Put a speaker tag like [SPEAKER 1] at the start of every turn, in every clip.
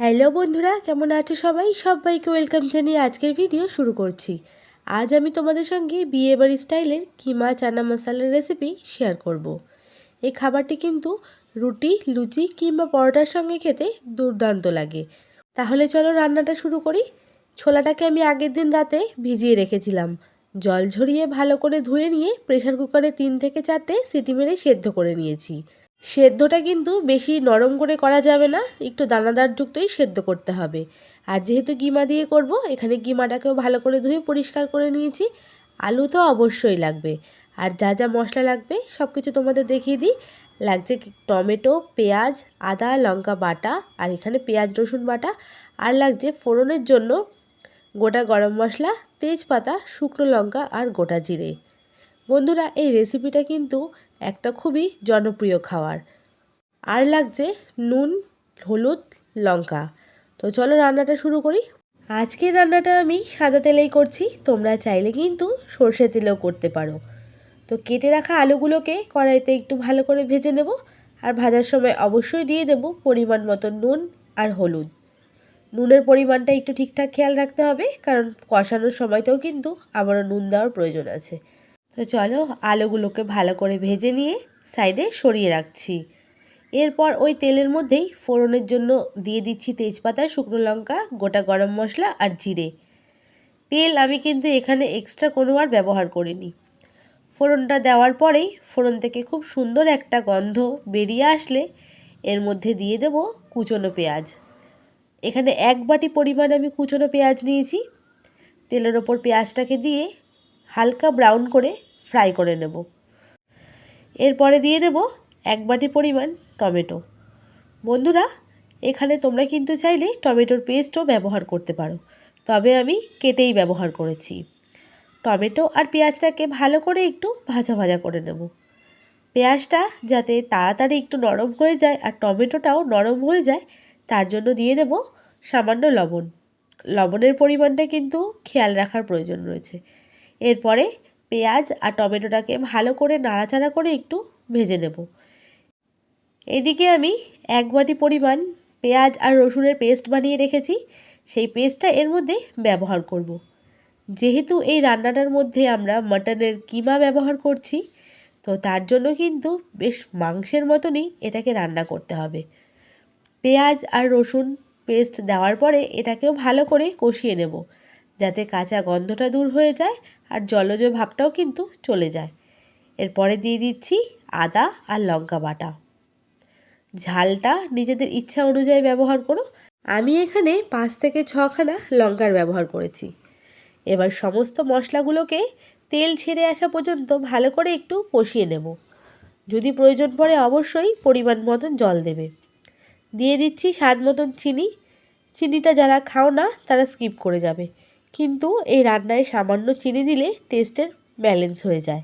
[SPEAKER 1] Hello বন্ধুরা, কেমন আছো সবাই? সবাইকে ওয়েলকাম জানিয়ে আজকের ভিডিও শুরু করছি। আজ আমি তোমাদের সঙ্গে বিয়েবাড়ি স্টাইলের কিমা চানা মশালার রেসিপি শেয়ার করব। এই খাবারটি কিন্তু রুটি, লুচি কিংবা পরোটার সঙ্গে খেতে দুর্দান্ত লাগে। তাহলে চলো রান্নাটা শুরু করি। ছোলাটাকে আমি আগের দিন রাতে ভিজিয়ে রেখেছিলাম। জল ঝরিয়ে ভালো করে ধুয়ে নিয়ে প্রেশার কুকারে তিন থেকে চারটে সিটি মেরে সেদ্ধ করে নিয়েছি। সেদ্ধটা কিন্তু বেশি নরম করে করা যাবে না, একটু দানাদার যুক্তই সেদ্ধ করতে হবে। আর যেহেতু গিমা দিয়ে করব, এখানে গিমাটাকেও ভালো করে ধুয়ে পরিষ্কার করে নিয়েছি। আলু তো অবশ্যই লাগবে। আর যা যা মশলা লাগবে সব কিছু তোমাদের দেখিয়ে দিই। লাগছে টমেটো, পেঁয়াজ, আদা, লঙ্কা বাটা, আর এখানে পেঁয়াজ, রসুন বাটা। আর লাগছে ফোড়নের জন্য গোটা গরম মশলা, তেজপাতা, শুকনো লঙ্কা আর গোটা জিরে। বন্ধুরা, এই রেসিপিটা কিন্তু একটা খুবই জনপ্রিয় খাবার আর লাগছে নুন, হলুদ, লঙ্কা। তো চলো রান্নাটা শুরু করি। আজকের রান্নাটা আমি সাদা তেলেই করছি, তোমরা চাইলে কিন্তু সর্ষে তেলেও করতে পারো। তো কেটে রাখা আলুগুলোকে কড়াইতে একটু ভালো করে ভেজে নেব আর ভাজার সময় অবশ্যই দিয়ে দেব পরিমাণ মতো নুন আর হলুদ। নুনের পরিমাণটা একটু ঠিকঠাক খেয়াল রাখতে হবে, কারণ কষানোর সময়তেও কিন্তু আবারও নুন দেওয়ার প্রয়োজন আছে। তো চলো আলুগুলোকে ভালো করে ভেজে নিয়ে সাইডে সরিয়ে রাখছি। এরপর ওই তেলের মধ্যেই ফোড়নের জন্য দিয়ে দিচ্ছি তেজপাতা, শুকনো লঙ্কা, গোটা গরম মশলা আর জিরে। তেল আমি কিন্তু এখানে এক্সট্রা কোনো আর ব্যবহার করিনি। ফোড়নটা দেওয়ার পরেই ফোড়ন থেকে খুব সুন্দর একটা গন্ধ বেরিয়ে আসলে এর মধ্যে দিয়ে দেব কুচনো পেঁয়াজ। এখানে এক বাটি পরিমাণ আমি কুচনো পেঁয়াজ নিয়েছি। তেলের ওপর পেঁয়াজটাকে দিয়ে হালকা ব্রাউন করে ফ্রাই করে নেব। এরপরে দিয়ে দেব এক বাটি পরিমাণ টমেটো। বন্ধুরা, এখানে তোমরা কিন্তু চাইলে টমেটোর পেস্টও ব্যবহার করতে পারো, তবে আমি কেটেই ব্যবহার করেছি। টমেটো আর পেঁয়াজটাকে ভালো করে একটু ভাজা ভাজা করে নেব। পেঁয়াজটা যাতে তাড়াতাড়ি একটু নরম হয়ে যায় আর টমেটোটাও নরম হয়ে যায়, তার জন্য দিয়ে দেব সামান্য লবণ। লবণের পরিমাণটা কিন্তু খেয়াল রাখার প্রয়োজন রয়েছে। এরপরে পেঁয়াজ আর টমেটোটাকে ভালো করে নাড়াচাড়া করে একটু ভেজে নেব। এদিকে আমি এক বাটি পরিমাণ পেঁয়াজ আর রসুনের পেস্ট বানিয়ে রেখেছি। সেই পেস্টটা এর মধ্যে ব্যবহার করব। যেহেতু এই রান্নাটার মধ্যে আমরা মাটনের কিমা ব্যবহার করছি, তো তার জন্য কিন্তু বেশ মাংসের মতনই এটাকে রান্না করতে হবে। পেঁয়াজ আর রসুন পেস্ট দেওয়ার পরে এটাকেও ভালো করে কষিয়ে নেব। যাতে কাঁচা গন্ধটা দূর হয়ে যায় আর জলজ ভাবটাও কিন্তু চলে যায়। এরপরে দিয়ে দিচ্ছি আদা আর লঙ্কা বাটা। ঝালটা নিজেদের ইচ্ছা অনুযায়ী ব্যবহার করো। আমি এখানে পাঁচ থেকে ছখানা লঙ্কার ব্যবহার করেছি। এবার সমস্ত মশলাগুলোকে তেল ছেড়ে আসা পর্যন্ত ভালো করে একটু কষিয়ে নেব। যদি প্রয়োজন পড়ে অবশ্যই পরিমাণ মতন জল দেবে। দিয়ে দিচ্ছি স্বাদ মতন চিনি। চিনিটা যারা খাও না তারা স্কিপ করে যাবে। কিন্তু এই রান্নায় সামান্য চিনি দিলে টেস্টের ব্যালেন্স হয়ে যায়।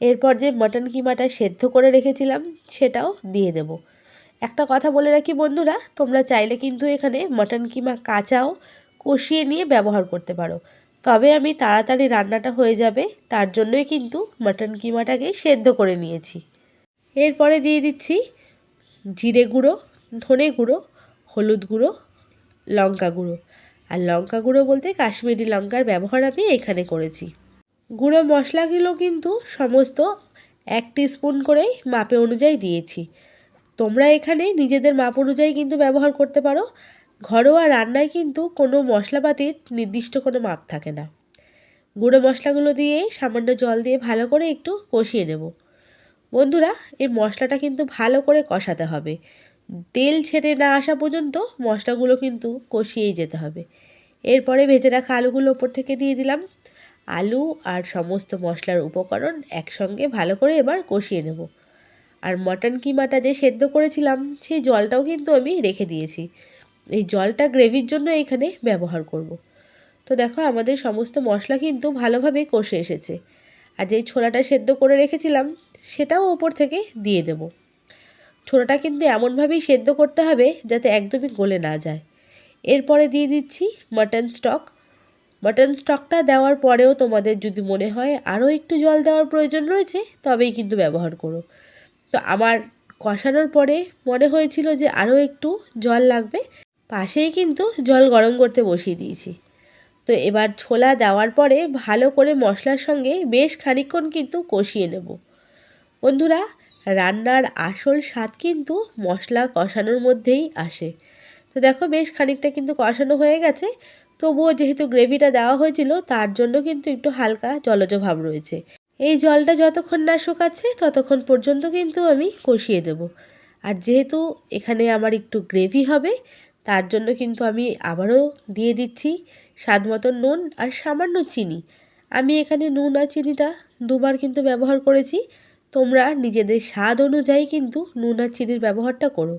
[SPEAKER 1] এরপর যে মটন কিমাটা সেদ্ধ করে রেখেছিলাম, সেটাও দিয়ে দেব। একটা কথা বলে রাখি বন্ধুরা, তোমরা চাইলে কিন্তু এখানে মটন কিমা কাঁচাও কষিয়ে নিয়ে ব্যবহার করতে পারো। তবে আমি তাড়াতাড়ি রান্নাটা হয়ে যাবে, তার জন্যই কিন্তু মটন কিমাটাকে সেদ্ধ করে নিয়েছি। এরপরে দিয়ে দিচ্ছি জিরে গুঁড়ো, ধনে গুঁড়ো, হলুদ গুঁড়ো, লঙ্কা গুঁড়ো। আর লঙ্কা গুঁড়ো বলতে কাশ্মীরি লঙ্কার ব্যবহার আমি এখানে করেছি। গুঁড়ো মশলাগুলো কিন্তু সমস্ত এক স্পুন করেই মাপে অনুযায়ী দিয়েছি। তোমরা এখানে নিজেদের মাপ অনুযায়ী কিন্তু ব্যবহার করতে পারো। ঘরোয়া রান্নায় কিন্তু কোনো মশলাপাতির নির্দিষ্ট কোনো মাপ থাকে না। গুঁড়ো মশলাগুলো দিয়ে সামান্য জল দিয়ে ভালো করে একটু কষিয়ে নেব। বন্ধুরা, এই মশলাটা কিন্তু ভালো করে কষাতে হবে। তেল ছেড়ে না আসা পর্যন্ত মশলাগুলো কিন্তু কষিয়েই যেতে হবে। এরপরে ভেজে রাখা আলুগুলো ওপর থেকে দিয়ে দিলাম। আলু আর সমস্ত মশলার উপকরণ একসঙ্গে ভালো করে এবার কষিয়ে নেব। আর মটন কিমাটা যে সেদ্ধ করেছিলাম, সেই জলটাও কিন্তু আমি রেখে দিয়েছি। এই জলটা গ্রেভির জন্য এখানে ব্যবহার করব। তো দেখো, আমাদের সমস্ত মশলা কিন্তু ভালোভাবে কষে এসেছে। আর যেই ছোলাটা সেদ্ধ করে রেখেছিলাম, সেটাও ওপর থেকে দিয়ে দেব। ছোলাটা কিন্তু এমনভাবেই সেদ্ধ করতে হবে যাতে একদমই গলে না যায়। এরপরে দিয়ে দিচ্ছি মাটন স্টক মাটন স্টকটা দেওয়ার পরেও তোমাদের যদি মনে হয় আরও একটু জল দেওয়ার প্রয়োজন রয়েছে, তবেই কিন্তু ব্যবহার করো। তো আমার কষানোর পরে মনে হয়েছিল যে আরও একটু জল লাগবে, পাশেই কিন্তু জল গরম করতে বসিয়ে দিয়েছি। তো এবার ছোলা দেওয়ার পরে ভালো করে মশলার সঙ্গে বেশ খানিকক্ষণ কিন্তু কষিয়ে নেব। বন্ধুরা রান্নার আসল স্বাদ কিন্তু মশলা কষানোর মধ্যেই আসে। তো দেখো বেশ খানিকটা কিন্তু কষানো হয়ে গেছে। তবুও যেহেতু গ্রেভিটা দেওয়া হয়েছিল, তার জন্য কিন্তু একটু হালকা জলজ ভাব রয়েছে। এই জলটা যতক্ষণ না শুকাচ্ছে, ততক্ষণ পর্যন্ত কিন্তু আমি কষিয়ে দেব। আর যেহেতু এখানে আমার একটু গ্রেভি হবে, তার জন্য কিন্তু আমি আবারও দিয়ে দিচ্ছি স্বাদ মতো নুন আর সামান্য চিনি। আমি এখানে নুন আর চিনিটা দুবার কিন্তু ব্যবহার করেছি। তোমরা নিজেদের স্বাদ অনুযায়ী কিন্তু নুন আর চিনির ব্যবহারটা করো।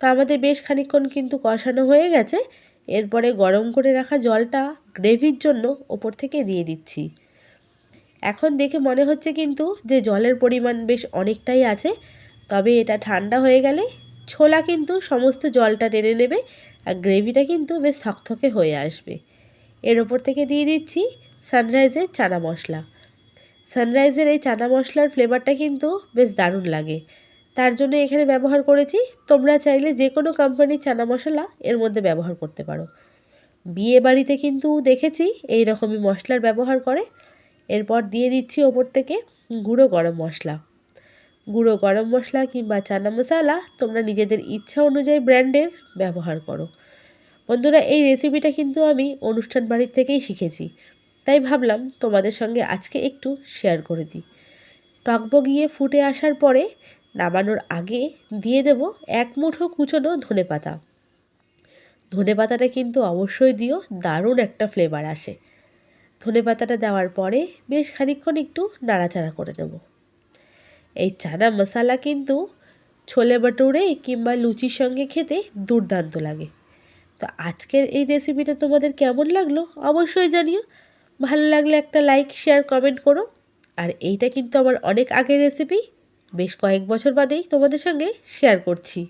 [SPEAKER 1] তো আমাদের বেশ খানিকক্ষণ কিন্তু কষানো হয়ে গেছে। এরপরে গরম করে রাখা জলটা গ্রেভির জন্য ওপর থেকে দিয়ে দিচ্ছি। এখন দেখে মনে হচ্ছে কিন্তু যে জলের পরিমাণ বেশ অনেকটাই আছে। তবে এটা ঠান্ডা হয়ে গেলে ছোলা কিন্তু সমস্ত জলটা টেনে নেবে আর গ্রেভিটা কিন্তু বেশ থকথকে হয়ে আসবে। এর ওপর থেকে দিয়ে দিচ্ছি সানরাইজের চানা মশলা। সানরাইজের এই চানা মশলার ফ্লেভারটা কিন্তু বেশ দারুণ লাগে। তার জন্য এখানে ব্যবহার করেছি। তোমরা চাইলে যে কোনো কোম্পানির চানা মশলা এর মধ্যে ব্যবহার করতে পারো। বিয়ে বাড়িতে কিন্তু দেখেছি এই রকমই মশলার ব্যবহার করে। এরপর দিয়ে দিচ্ছি ওপর থেকে গুঁড়ো গরম মশলা। গুঁড়ো গরম মশলা কিংবা চানা মশলা তোমরা নিজেদের ইচ্ছা অনুযায়ী ব্র্যান্ডের ব্যবহার করো। বন্ধুরা, এই রেসিপিটা কিন্তু আমি অনুষ্ঠান বাড়ির থেকেই শিখেছি। তাই ভাবলাম তোমাদের সঙ্গে আজকে একটু শেয়ার করে দিই। টকবগিয়ে ফুটে আসার পরে নামানোর আগে দিয়ে দেব এক মুঠো কুচনো ধনে পাতা ধনে পাতাটা কিন্তু অবশ্যই দিও, দারুণ একটা ফ্লেভার আসে। ধনে পাতাটা দেওয়ার পরে বেশ খানিকক্ষণ একটু নাড়াচাড়া করে নেব। এই চানা মশালা কিন্তু ছোলে বাটুরে কিংবা লুচির সঙ্গে খেতে দুর্দান্ত লাগে। তো আজকের এই রেসিপিটা তোমাদের কেমন লাগল অবশ্যই জানিও। ভালো লাগলে একটা লাইক শেয়ার কমেন্ট করো। আর এইটা কিন্তু আমার অনেক আগের রেসিপি বেশ কয়েক বছর বাদেই তোমাদের সঙ্গে শেয়ার করছি।